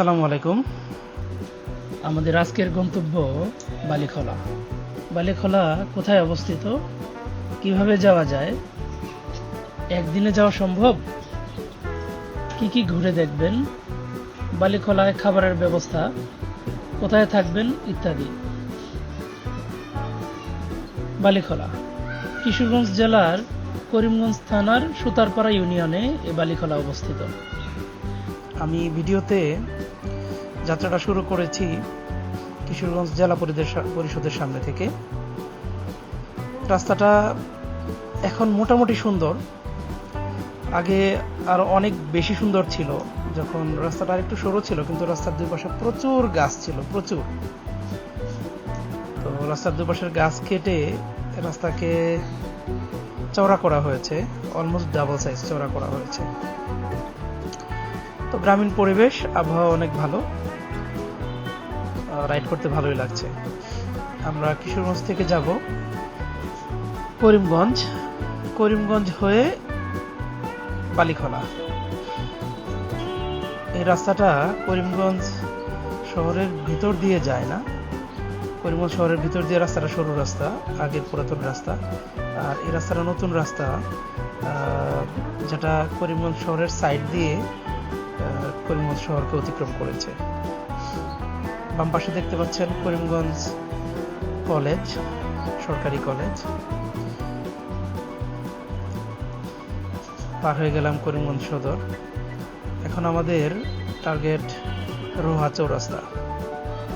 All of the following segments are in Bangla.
আসসালামু আলাইকুম। আমাদের আজকের গন্তব্য বালিখলা। বালিখলা কোথায় অবস্থিত? কীভাবে যাওয়া যায়? একদিনে যাওয়া সম্ভব? কি কি ঘুরে দেখবেন? বালিখলায় খাবারের ব্যবস্থা, কোথায় থাকবেন ইত্যাদি। বালিখলা, কিশোরগঞ্জ জেলার করিমগঞ্জ থানার সুতারপাড়া ইউনিয়নে এ বালিখলা অবস্থিত। আমি ভিডিওতে যাত্রাটা শুরু করেছি কিশোরগঞ্জ জেলা পরিষদের সামনে থেকে। রাস্তাটা এখন মোটামুটি সুন্দর। আগে আরও অনেক বেশি সুন্দর ছিল, যখন রাস্তাটা একটু সরু ছিল, কিন্তু রাস্তার দুই পাশে প্রচুর গাছ ছিল, প্রচুর। তো রাস্তার দুই পাশের গাছ কেটে রাস্তাকে চওড়া করা হয়েছে অলমোস্ট ডাবল সাইজ চওড়া করা হয়েছে। তো গ্রামীণ পরিবেশ, আবহাওয়া অনেক ভালো। রাইড করতে ভালোই লাগছে। আমরা কিশোরগঞ্জ থেকে যাব করিমগঞ্জ। করিমগঞ্জ হয়ে বালিখলা। এই রাস্তাটা করিমগঞ্জ শহরের ভিতর দিয়ে যায় না। করিমগঞ্জ শহরের ভিতর দিয়ে রাস্তাটা সরু রাস্তা, আগের পুরাতন রাস্তা। আর এই রাস্তাটা নতুন রাস্তা যেটা করিমগঞ্জ শহরের সাইড দিয়ে করিমগঞ্জ শহরকে অতিক্রম করেছে। বাম পাশে দেখতে পাচ্ছেন করিমগঞ্জ কলেজ সরকারি কলেজ। পার হয়ে গেলাম করিমগঞ্জ সদর। এখন আমাদের টার্গেট রোহা চৌরাস্তা।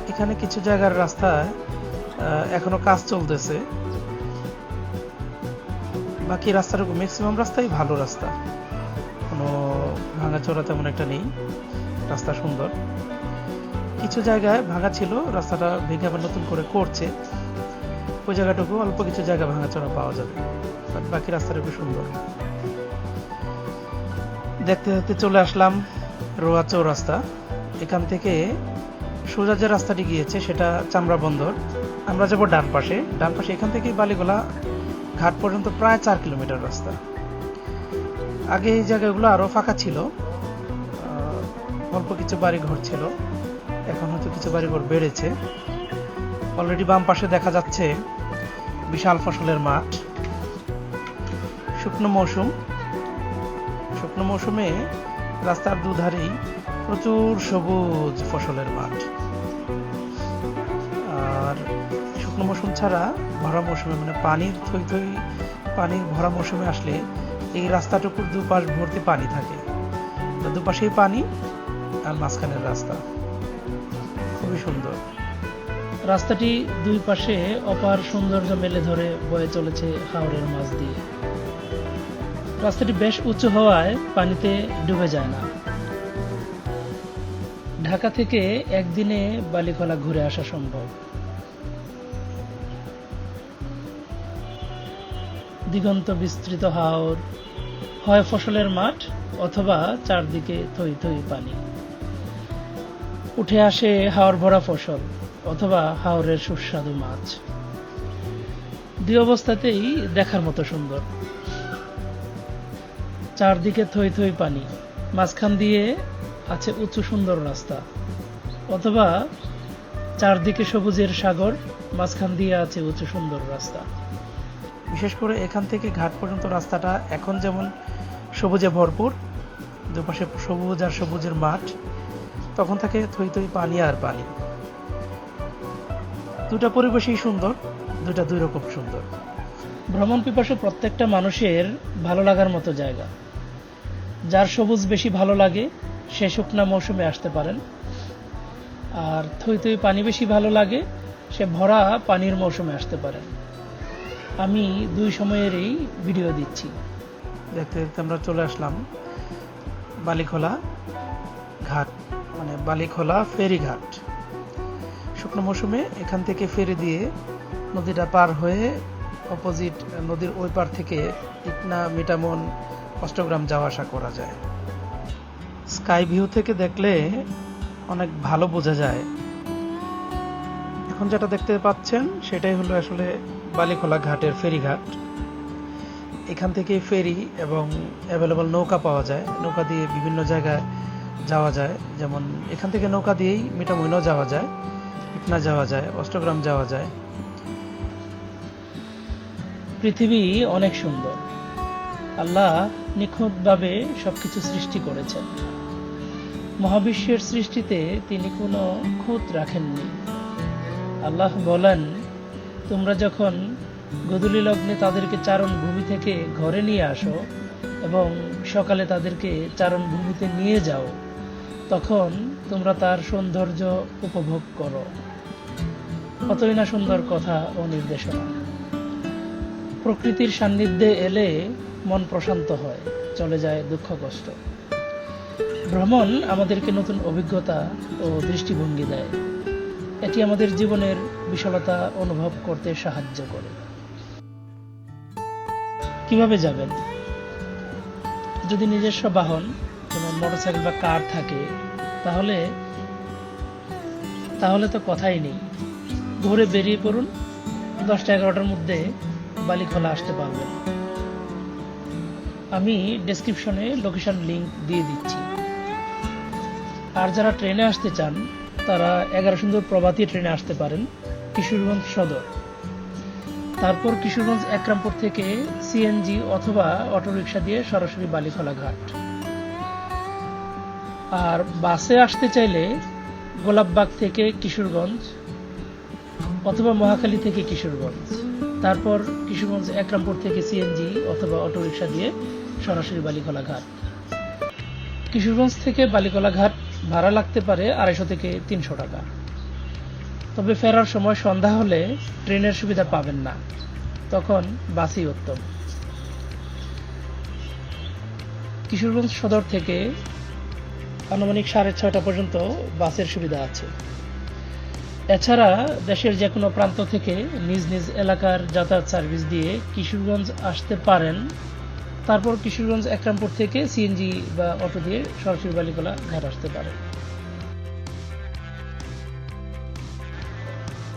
এখানে কিছু জায়গার রাস্তায় আহ, এখনও কাজ চলতেছে। বাকি রাস্তার ম্যাক্সিমাম রাস্তাই ভালো রাস্তা। কোনো ভাঙাচোরা তেমন একটা নেই। রাস্তা সুন্দর। কিছু জায়গায় ভাঙা ছিল, রাস্তাটা ভেঙে আবার নতুন করে করছে। ওই জায়গাটুকু অল্প কিছু জায়গা ভাঙাচোরা পাওয়া যাবে। বাকি রাস্তাটা খুব সুন্দর। দেখতে দেখতে চলে আসলাম রোয়া চৌরাস্তা। এখান থেকে সোজা যে রাস্তাটি গিয়েছে, সেটা চামড়া বন্দর। আমরা যাব ডান পাশে। ডান পাশে এখান থেকে বালিগোলা ঘাট পর্যন্ত প্রায় চার কিলোমিটার রাস্তা। আগে এই জায়গাগুলো আরও ফাঁকা ছিল। অল্প কিছু বাড়ি ঘর ছিল। এখন হয়তো কিছু বাড়ি ঘর বেড়েছে। অলরেডি বাম পাশে দেখা যাচ্ছে বিশাল ফসলের মাঠ। শুকনো মৌসুম। শুকনো মৌসুমে রাস্তার দুধারেই প্রচুর সবুজ ফসলের মাঠ। আর শুকনো মৌসুম ছাড়া ভরা মৌসুমে মানে পানির থই থই, পানির ভরা মৌসুমে আসলে এই রাস্তাটুকুর দুপাশ ভর্তি পানি থাকে। দুপাশেই পানি আর মাঝখানের রাস্তা। খুবই সুন্দর। রাস্তাটি দুই পাশে অপার সৌন্দর্য মেলে ধরে বয়ে চলেছে হাওড়ের মাছ দিয়ে। রাস্তাটি বেশ উঁচু হওয়ায় পানিতে ডুবে যায় না। ঢাকা থেকে একদিনে বালিখলা ঘুরে আসা সম্ভব। দিগন্ত বিস্তৃত হাওর, হয় ফসলের মাঠ অথবা চারদিকে থই থই পানি। উঠে আসে হাওর ভরা ফসল অথবা হাওরের সুস্বাদু মাছ। দুই অবস্থাতেই দেখার মতো সুন্দর। চারদিকে থই থই পানি, মাঝখান দিয়ে আছে উঁচু সুন্দর রাস্তা, অথবা চারদিকে সবুজের সাগর, মাঝখান দিয়ে আছে উঁচু সুন্দর রাস্তা। বিশেষ করে এখান থেকে ঘাট পর্যন্ত রাস্তাটা এখন যেমন সবুজে ভরপুর, দুপাশে সবুজ আর সবুজের মাঠ তখন থাকে থই থই পানি আর পানি। দুটা পরিবেশই সুন্দর, দুটা দুই রকম সুন্দর। ভ্রমণ পিপাসু প্রত্যেকটা মানুষের ভালো লাগার মতো জায়গা। যার সবুজ বেশি ভালো লাগে, সে শুকনা মৌসুমে আসতে পারেন। আর থই থই পানি বেশি ভালো লাগে, সে ভরা পানির মৌসুমে আসতে পারেন। আমি দুই সময়েরই ভিডিও দিচ্ছি। দেখতে দেখতে আমরা চলে আসলাম বালিখোলা ঘাট। মানে বালিখোলা ফেরিঘাট। শুকনো মৌসুমে এখান থেকে ফেরি দিয়ে নদীটা পার হয়ে অপোজিট নদীর ওই পার থেকে ইটনা, মিটামন, অষ্টগ্রাম যাওয়া আসা করা যায়। স্কাই ভিউ থেকে দেখলে অনেক ভালো বোঝা যায়। এখন যেটা দেখতে পাচ্ছেন, সেটাই হলো আসলে বালিখোলা ঘাটের ফেরিঘাট। এখান থেকে ফেরি এবং অ্যাভেলেবল নৌকা পাওয়া যায়। নৌকা দিয়ে বিভিন্ন জায়গায় যাওয়া যায়। যেমন এখান থেকে নৌকা দিয়েই মিটামইনও যাওয়া যায় ইটনা যাওয়া যায়, অষ্টগ্রাম যাওয়া যায়। পৃথিবী অনেক সুন্দর। আল্লাহ নিখুঁতভাবে সবকিছু সৃষ্টি করেছেন। মহাবিশ্বের সৃষ্টিতে তিনি কোনো খুঁত রাখেননি। আল্লাহ বলেন, তোমরা যখন গধূলি লগ্নে তাদেরকে চারণ ভূমি থেকে ঘরে নিয়ে আসো এবং সকালে তাদেরকে চারণ ভূমিতে নিয়ে যাও তখন তোমরা তার সৌন্দর্য উপভোগ করো। কতই না সুন্দর কথা ও নির্দেশনা। প্রকৃতির সান্নিধ্যে এলে মন প্রশান্ত হয়, চলে যায় দুঃখ কষ্ট ভ্রমণ আমাদেরকে নতুন অভিজ্ঞতা ও দৃষ্টিভঙ্গি দেয়। এটি আমাদের জীবনের বিশালতা অনুভব করতে সাহায্য করে। কীভাবে যাবেন? যদি নিজস্ব বাহন যেমন মোটরসাইকেল বা কার থাকে, তাহলে তাহলে তো কথাই নেই। ভোরে বেরিয়ে পড়ুন, দশটা এগারোটার মধ্যে বালিখোলা আসতে পারবেন আমি ডেসক্রিপশনে লোকেশন লিংক দিয়ে দিচ্ছি। আর যারা ট্রেনে আসতে চান, তারা এগারো সুন্দর প্রভাতী ট্রেনে আসতে পারেন, কিশোরগঞ্জ সদর। তারপর কিশোরগঞ্জ একরামপুর থেকে সিএনজি অথবা অটোরিকশা দিয়ে সরাসরি বালিখোলা ঘাট। আর বাসে আসতে চাইলে গোলাপবাগ থেকে কিশোরগঞ্জ অথবা মহাখালী থেকে কিশোরগঞ্জ। তারপর কিশোরগঞ্জ একরামপুর থেকে সিএনজি অথবা অটোরিকশা দিয়ে সরাসরি বালিখোলা ঘাট কিশোরগঞ্জ থেকে বালিখোলা ঘাট ভাড়া লাগতে পারে আড়াইশো থেকে তিনশো টাকা। তবে ফেরার সময় সন্ধ্যা হলে ট্রেনের সুবিধা পাবেন না। তখন বাসই উত্তম। কিশোরগঞ্জ সদর থেকে আনুমানিক সাড়ে ছয়টা পর্যন্ত বাসের সুবিধা আছে। এছাড়া দেশের যে কোনো প্রান্ত থেকে নিজ নিজ এলাকার যাতায়াত সার্ভিস দিয়ে কিশোরগঞ্জ আসতে পারেন। তারপর কিশোরগঞ্জ একরামপুর থেকে সিএনজি বা অটো দিয়ে সরাসরি বালিকলা ঘাট আসতে পারেন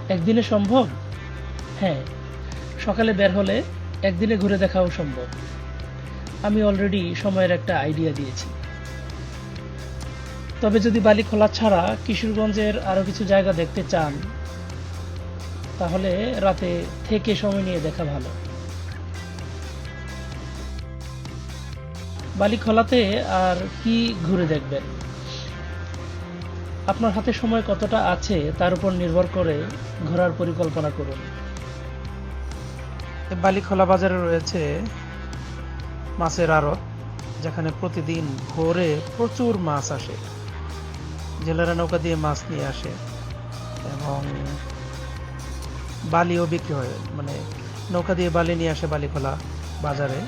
একদিনে সম্ভব? হ্যাঁ সকালে বের হলে একদিনে ঘুরে দেখাও সম্ভব। আমি অলরেডি সময়ের একটা আইডিয়া দিয়েছি। তবে যদি বালিখোলা ছাড়া কিশোরগঞ্জের আরও কিছু জায়গা দেখতে চান, তাহলে রাতে থেকে সময় নিয়ে দেখা ভালো। বালিখোলাতে আর কি ঘুরে দেখবেন? আপনার হাতে সময় কতটা আছে তার উপর নির্ভর করে ঘোরার পরিকল্পনা করুন। বালিখোলা বাজারে রয়েছে মাছের আড়ত, যেখানে প্রতিদিন ভোরে প্রচুর মাছ আসে। জেলেরা নৌকা দিয়ে মাছ নিয়ে আসে এবং বালিও বিক্রি হয়। মানে নৌকা দিয়ে বালি নিয়ে আসে বালিখোলা বাজারে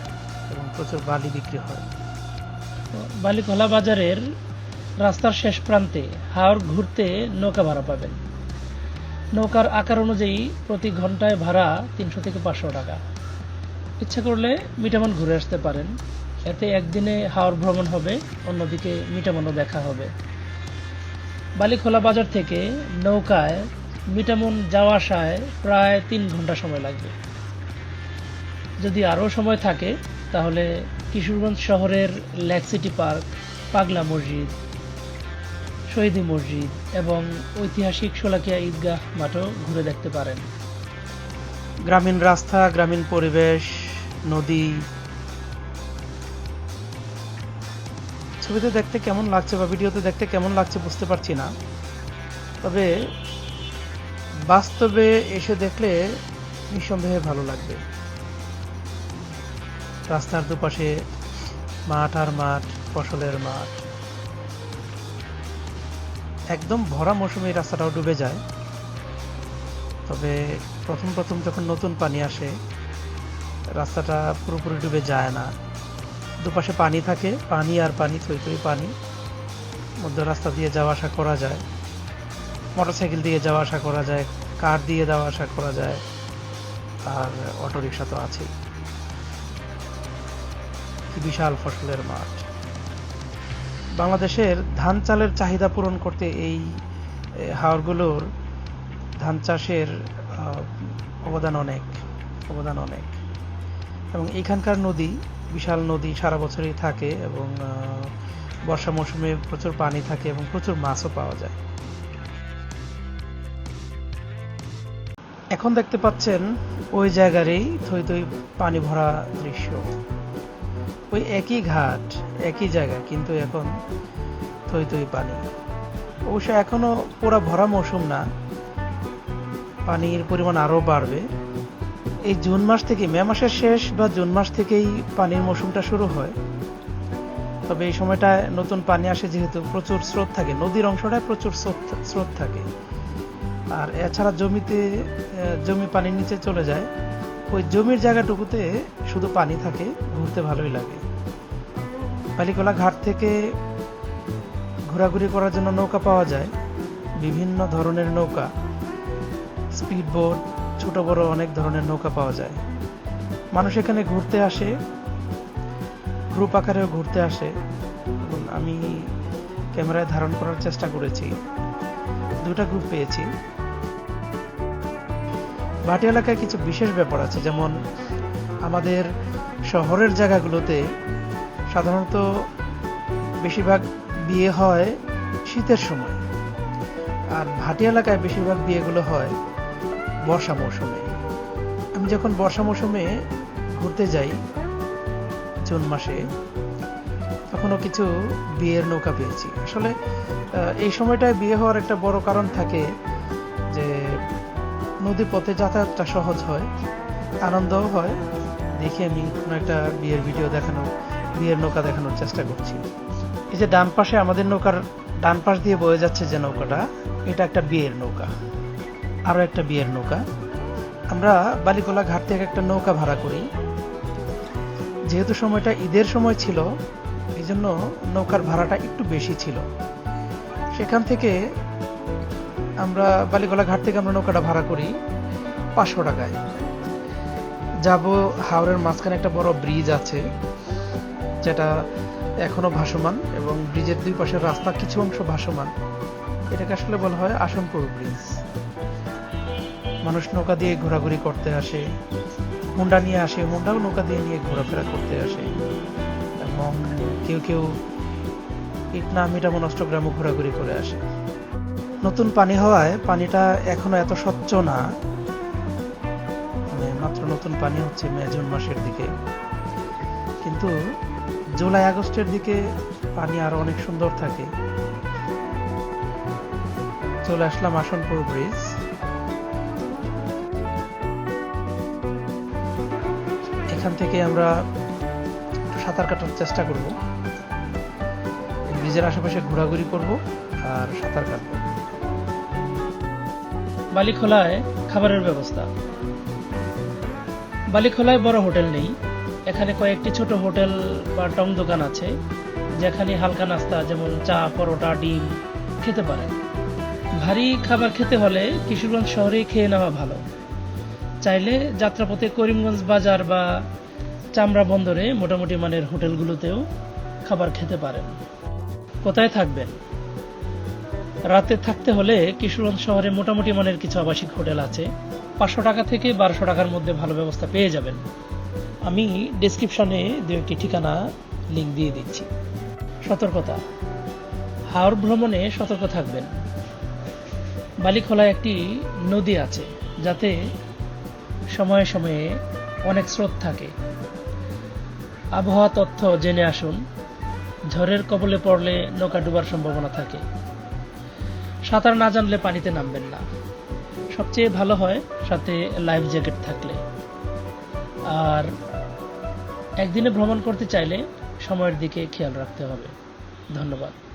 এবং প্রচুর বালি বিক্রি হয়। বালিখোলা বাজারের রাস্তার শেষ প্রান্তে হাওড় ঘুরতে নৌকা ভাড়া পাবেন। নৌকার আকার অনুযায়ী প্রতি ঘন্টায় ভাড়া তিনশো থেকে পাঁচশো টাকা। ইচ্ছা করলে মিটামন ঘুরে আসতে পারেন। এতে একদিনে হাওড় ভ্রমণ হবে, অন্যদিকে মিটামনও দেখা হবে। বালিখোলা বাজার থেকে নৌকায় মিটামন যাওয়া আসায় প্রায় তিন ঘণ্টা সময় লাগবে। যদি আরও সময় থাকে, তাহলে কিশোরগঞ্জ শহরের লেক সিটি পার্ক, পাগলা মসজিদ, শহীদি মসজিদ এবং ঐতিহাসিক শোলাকিয়া ঈদগাহ মাঠও ঘুরে দেখতে পারেন। গ্রামীণ রাস্তা, গ্রামীণ পরিবেশ, নদী ছবিতে দেখতে কেমন লাগছে বা ভিডিওতে দেখতে কেমন লাগছে বুঝতে পারছি না। তবে বাস্তবে এসে দেখলে নিঃসন্দেহে ভালো লাগবে। রাস্তার দুপাশে মাঠ আর মাঠ, ফসলের মাঠ। একদম ভরা মৌসুমে রাস্তাটাও ডুবে যায়। তবে প্রথম প্রথম যখন নতুন পানি আসে, রাস্তাটা পুরোপুরি ডুবে যায় না। দুপাশে পানি থাকে, পানি আর পানি থই থই পানি। মধ্য রাস্তা দিয়ে যাওয়া আসা করা যায়। মোটরসাইকেল দিয়ে যাওয়া আসা করা যায়, কার দিয়ে যাওয়া আসা করা যায়, আর অটোরিকশা তো আছেই। বিশাল ফসলের মাঠ। বাংলাদেশের ধান চালের চাহিদা পূরণ করতে এই হাওরগুলোর ধান চাষের অবদান অনেক অবদান অনেক। এবং এখানকার নদী, বিশাল নদী সারা বছরই থাকে এবং বর্ষা মৌসুমে প্রচুর পানি থাকে এবং প্রচুর মাছও পাওয়া যায়। এখন দেখতে পাচ্ছেন ওই জায়গারই থই থই পানি ভরা দৃশ্য। ওই একই ঘাট, একই জায়গা, কিন্তু এখন থই থই পানি। অবশ্য এখনও পুরো ভরা মৌসুম না। পানির পরিমাণ আরও বাড়বে। এই জুন মাস থেকে, মে মাসের শেষ বা জুন মাস থেকেই পানির মৌসুমটা শুরু হয়। তবে এই সময়টায় নতুন পানি আসে যেহেতু প্রচুর স্রোত থাকে, নদীর অংশটায় প্রচুর স্রোত স্রোত থাকে। আর এছাড়া জমিতে জমি পানির নিচে চলে যায়। ওই জমির জায়গাটুকুতে শুধু পানি থাকে, ঘুরতে ভালোই লাগে। বালিকলা ঘাট থেকে ঘোরাঘুরি করার জন্য নৌকা পাওয়া যায়। বিভিন্ন ধরনের নৌকা স্পিড বোট ছোট বড় অনেক ধরনের নৌকা পাওয়া যায়। মানুষ এখানে ঘুরতে আসে গ্রুপ আকারেও ঘুরতে আসে। এবং আমি ক্যামেরায় ধারণ করার চেষ্টা করেছি। দুটা গ্রুপ পেয়েছি। ভাটি এলাকায় কিছু বিশেষ ব্যাপার আছে, যেমন আমাদের শহরের জায়গাগুলোতে সাধারণত বেশিরভাগ বিয়ে হয় শীতের সময়। আর ভাটি এলাকায় বেশিরভাগ বিয়েগুলো হয় বর্ষা মৌসুমে। আমি যখন বর্ষা মৌসুমে ঘুরতে যাই, জুন মাসে, তখনও কিছু বিয়ের নৌকা পেয়েছি। আসলে এই সময়টায় বিয়ে হওয়ার একটা বড় কারণ থাকে যে, নদী পথে যাতায়াতটা সহজ হয়, আনন্দও হয়। দেখি আমি কোনো একটা বিয়ের ভিডিও দেখানো বিয়ের নৌকা দেখানোর চেষ্টা করছি। এই যে ডান পাশে আমাদের নৌকার ডান পাশ দিয়ে বয়ে যাচ্ছে যে নৌকাটা, এটা একটা বিয়ের নৌকা। আরও একটা বিয়ের নৌকা। আমরা বালিকোলা ঘাট থেকে একটা নৌকা ভাড়া করি। যেহেতু সময়টা ঈদের সময় ছিল এই জন্য নৌকার ভাড়াটা একটু বেশি ছিল। সেখান থেকে আমরা বালিগোলা ঘাট থেকে আমরা নৌকাটা ভাড়া করি পাঁচশো টাকায়। যাব হাওড়ের মাঝখানে একটা বড় ব্রিজ আছে, যেটা এখনও ভাসমান এবং ব্রিজের দুই পাশের রাস্তা কিছু অংশ ভাসমান। এটাকে আসলে বলা হয় আসনপুর ব্রিজ। মানুষ নৌকা দিয়ে ঘোরাঘুরি করতে আসে হুন্ডা নিয়ে আসে হুন্ডাও নৌকা দিয়ে নিয়ে ঘোরাফেরা করতে আসে। এবং কেউ কেউ ইটনা মিটামো নষ্টগ্রামও ঘোরাঘুরি করে আসে। নতুন পানি হওয়ায় পানিটা এখনও এত স্বচ্ছ না। মানে মাত্র নতুন পানি হচ্ছে মে, জুন মাসের দিকে। কিন্তু জুলাই, আগস্টের দিকে পানি আরও অনেক সুন্দর থাকে। চলে আসলাম আসনপুর ব্রিজ। এখান থেকে আমরা সাঁতার কাটার চেষ্টা করব। ব্রিজের আশেপাশে ঘোরাঘুরি করব আর সাঁতার কাটবো। বালিখোলায় খাবারের ব্যবস্থা। বালিখোলায় বড় হোটেল নেই। এখানে কয়েকটি ছোট হোটেল বা টং দোকান আছে, যেখানে হালকা নাস্তা, যেমন চা, পরোটা, ডিম খেতে পারেন ভারী খাবার খেতে হলে কিশোরগঞ্জ শহরেই খেয়ে নেওয়া ভালো। চাইলে যাত্রাপথে করিমগঞ্জ বাজার বা চামড়া বন্দরে মোটামুটি মানের হোটেলগুলোতেও খাবার খেতে পারেন। কোথায় থাকবেন? রাতে থাকতে হলে কিশোরগঞ্জ শহরে মোটামুটি মানের কিছু আবাসিক হোটেল আছে। পাঁচশো টাকা থেকে বারোশো টাকার মধ্যে ভালো ব্যবস্থা পেয়ে যাবেন। আমি ডেসক্রিপশনে দু একটি ঠিকানা লিংক দিয়ে দিচ্ছি। সতর্কতা। হাওড় ভ্রমণে সতর্ক থাকবেন। বালিখোলায় একটি নদী আছে, যাতে সময়ে সময়ে অনেক স্রোত থাকে। আবহাওয়া তথ্য জেনে আসুন। ঝড়ের কবলে পড়লে নৌকা ডুবার সম্ভাবনা থাকে। সাঁতার না জানলে পানিতে নামবেন না। সবচেয়ে ভালো হয় সাথে লাইফ জ্যাকেট থাকলে। আর একদিনে ভ্রমণ করতে চাইলে সময়ের দিকে খেয়াল রাখতে হবে। ধন্যবাদ।